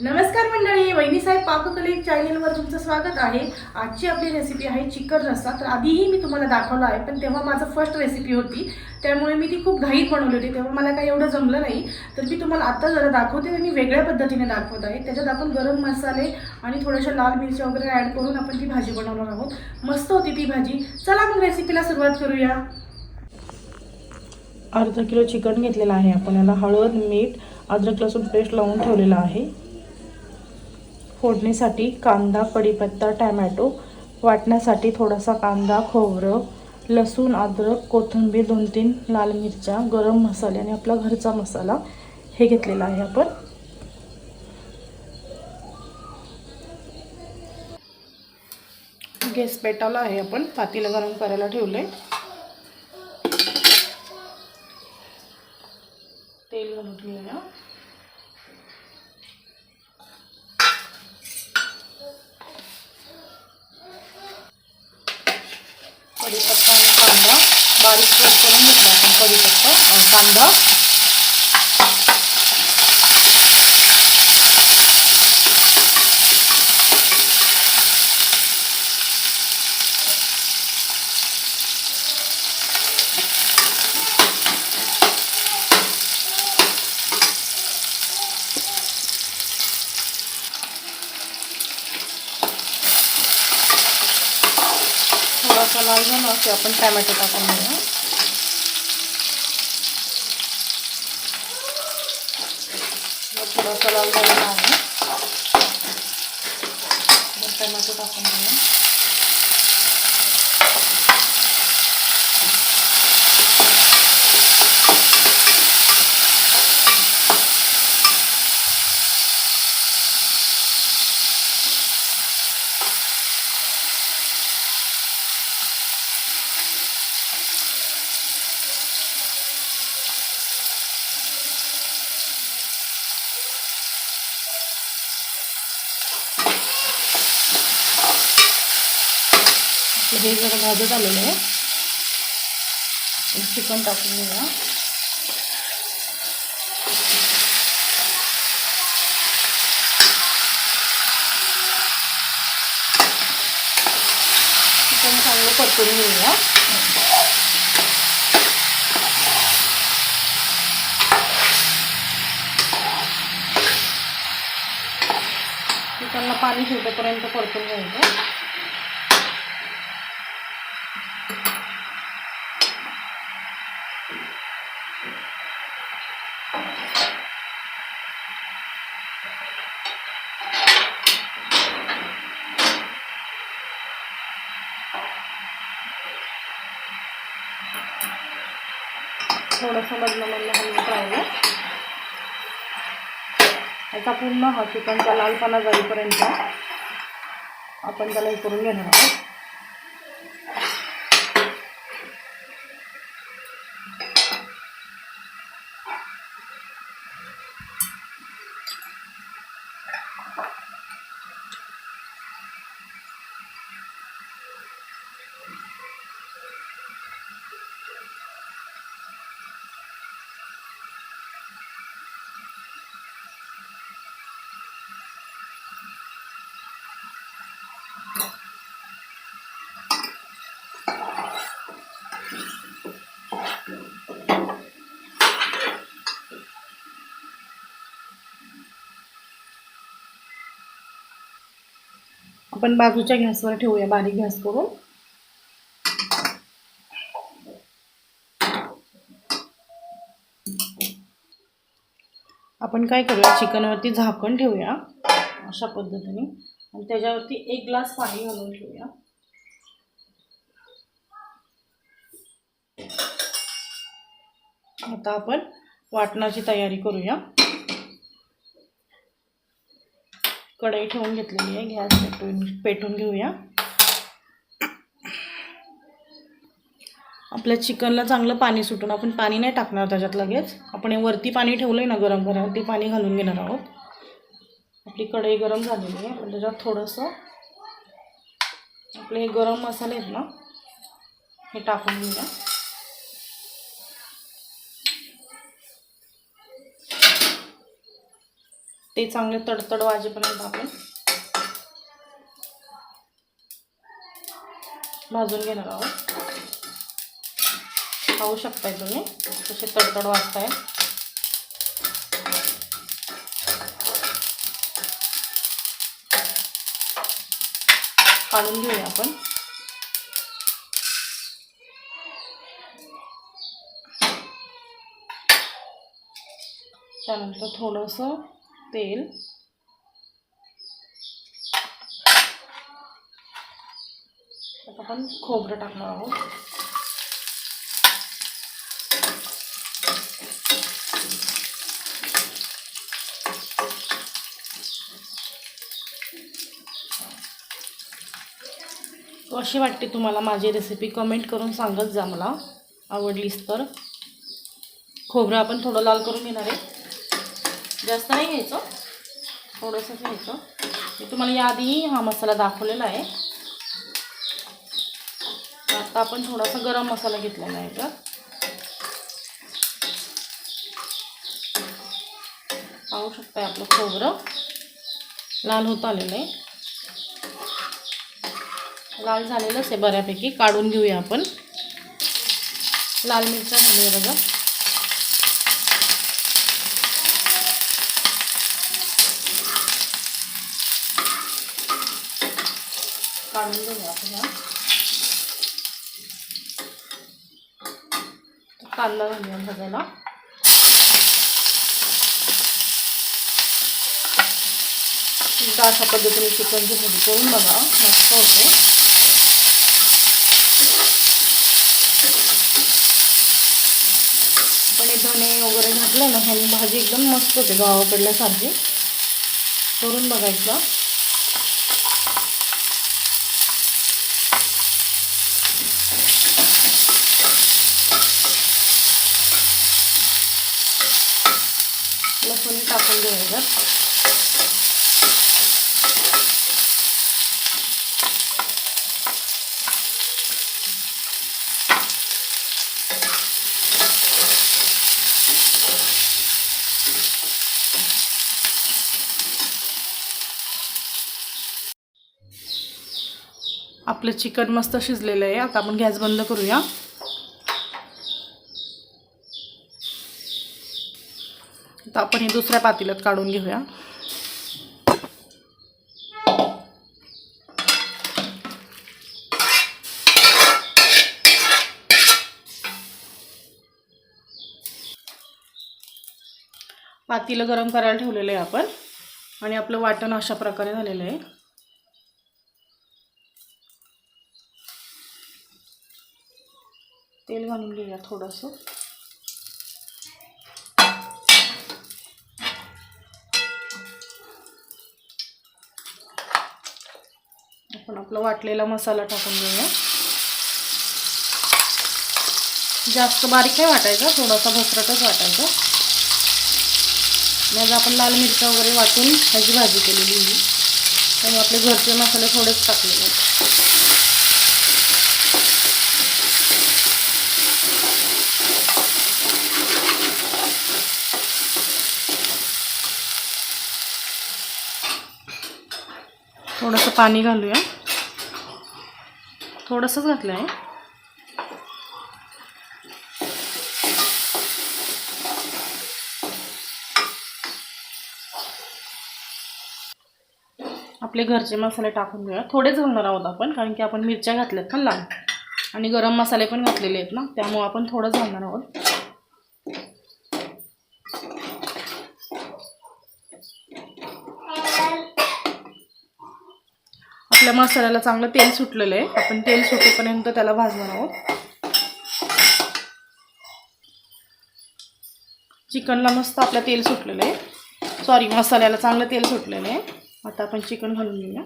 नमस्कार मंडळी वहिनीसाहेब पाककले चॅनेलवर तुमचं स्वागत आहे. आजची आपली रेसिपी आहे चिकन रस्सा. तर आधीही मी तुम्हाला दाखवलं आहे पण तेव्हा माझं फर्स्ट रेसिपी होती. त्यामुळे मी ती खूप घाईत बनवली होती तेव्हा मला काही एवढं जमलं नाही. तर मी तुम्हाला आत्ता जरा दाखवते आणि वेगळ्या पद्धतीने दाखवत आहे. त्याच्यात आपण गरम मसाले आणि थोड्याशा लाल मिरच्या वगैरे ॲड करून आपण ती भाजी बनवणार आहोत. मस्त होती ती भाजी. चला मग रेसिपीला सुरुवात करूया. अर्धा किलो चिकन घेतलेलं आहे. आपण याला हळद मीठ अद्रक लसूण पेस्ट लावून ठेवलेला आहे. फोडणीसाठी कांदा कढीपत्ता टॅमॅटो वाटण्यासाठी थोडासा कांदा खोबरं लसूण अद्रक कोथिंबीर दोन तीन लाल मिरच्या गरम मसाले आणि आपला घरचा मसाला हे घेतलेला आहे आपण. गॅस पेटाला आहे आपण पातीला गरम करायला ठेवले तेल घालून घेऊया कढीपत्ता आणि कांदा बारीक कट करून घेतला आपण कढीपत्ता कांदा थोडासा लाल झाला की आपण टॅमॅटो टाकून घेऊया थोडासा लाल झालेला आहे. टॅमॅटो टाकून घेऊया हे जरा भाजत आलेलं आहे. चिकन टाकून घेऊया. चिकन चांगलं परतून घेऊया. चिकनला पाणी सुटेपर्यंत परतून घ्यायचं थोडंसं मधलं मधलं हलवत राहिलं. याचा पूर्ण हा चिकनचा लालपणा जाईपर्यंत आपण त्याला हे करून घेणार आहोत. आपण बाजूच्या गॅसवर ठेवूया बारीक गॅस करून. आपण काय करूया चिकनवरती झाकण ठेवूया अशा पद्धतीने. आणि त्याच्यावरती एक ग्लास पाणी घालून ठेवूया. आता आपण वाटणाची तयारी करूया. कढई ठेवून घेतलेली आहे. गॅस पेटून पेटून घेऊया. आपल्या चिकनला चांगलं पाणी सुटून आपण पाणी नाही टाकणार त्याच्यात लगेच. आपण हे वरती पाणी ठेवलं आहे ना गरम करायला ते पाणी घालून घेणार आहोत. आपली कढई गरम झालेली आहे. आपण त्याच्यात थोडंसं आपले हे गरम मसाले आहेत ना हे टाकून घेऊया. ते चांगले तडतड वाजेपर्यंत आपण भाजून घेणार आहोत. पाहू शकताय तुम्ही कसे तडतड वाजताय. काढून घेऊया आपण. त्यानंतर थोडंसं तेल. आता आपण खोबरं टाकणार आहोत. कशी वाटते तुम्हाला माझी रेसिपी कमेंट करून सांगत जा मला. आवडलीस तर. खोबरं आपण थोडं लाल करून घेणार आहे. जास्त नाही घ्यायचं. थोडंसंच घ्यायचं. मी तुम्हाला याआधी हा मसाला दाखवलेला आहे. आता आपण थोडासा गरम मसाला घेतलेला आहे तर पाहू शकताय आपलं खोबरं लाल होत आलेलं आहे. लाल झालेलंच आहे बऱ्यापैकी. काढून घेऊया आपण. लाल मिरच्या झाली बघा. काढून घेऊया आपण कांदा घालूया भाजायला एकदा अशा पद्धतीने चिकनची भाजी करून बघा मस्त होते पण हे धणे वगैरे घातले ना ह्यानी भाजी एकदम मस्त होते गावाकडल्यासारखी करून बघायचं लसूण टाकून घ्यायचं. आपलं चिकन मस्त शिजलेलं आहे. आता आपण गॅस बंद करूया. तर आपण हे दुसऱ्या पातेल्यात काढून घेऊया. पातेलं गरम करायला ठेवलेलं आहे आपण. आणि आपलं वाटण अशा प्रकारे झालेलं आहे. तेल घालून घेऊया थोडंसं. आपण आपला वाटलेला मसाला टाकून घेऊया. जास्त बारीक नाही वाटायचा थोडासा भसरटच वाटायचा. आणि आज आपण लाल मिरच्या वगैरे वाटून ह्याची भाजी केलेली आहे. त्यामुळे आपले घरचे मसाले थोडेच टाकलेले आहेत. थोडंसं पाणी घालूया. थोडंसंच घातलं आहे आपले घरचे मसाले टाकून घेऊया. थोडेच घालणार आहोत आपण कारण की आपण मिरच्या घातल्यात ना लाल. आणि गरम मसाले पण घातलेले आहेत ना त्यामुळं आपण थोडंच घालणार आहोत. आपल्या मसाल्याला चांगलं तेल सुटलेलं आहे. आपण तेल सुटेपर्यंत त्याला भाजणार आहोत. चिकनला मस्त आपलं तेल सुटलेलं आहे. सॉरी मसाल्याला चांगलं तेल सुटलेलं आहे. आता आपण चिकन घालून घेऊया.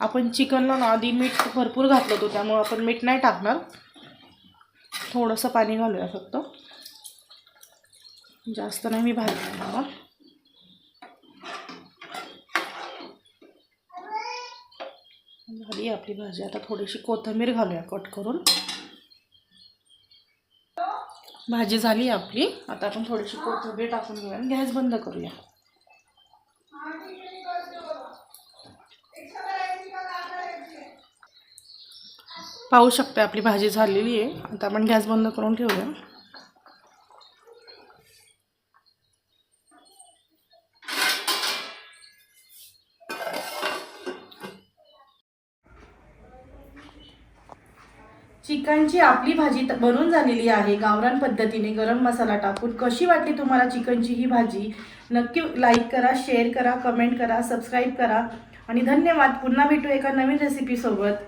आपण चिकनला ना आधी मीठ भरपूर घातलं होतं त्यामुळं आपण मीठ नाही टाकणार. थोडंसं पाणी घालूया फक्त. जास्त नाही मी भाजणार मला झाली आपली भाजी. आता थोडीशी कोथिंबीर घालूया कट करून. भाजी झाली आपली. आता आपण थोडीशी कोथिंबीर टाकून घेऊया आणि गॅस बंद करूया. पाहू शकता आपली भाजी झालेली आहे. आता आपण गॅस बंद करून ठेवूया. चिकनची आपली भाजी बनून झालेली आहे. गावरान पद्धतीने गरम मसाला टाकून कशी वाटली तुम्हाला चिकनची ही भाजी? नक्की लाईक करा शेअर करा कमेंट करा सबस्क्राईब करा. आणि धन्यवाद. पुन्हा भेटू एका नवीन रेसिपीसोबत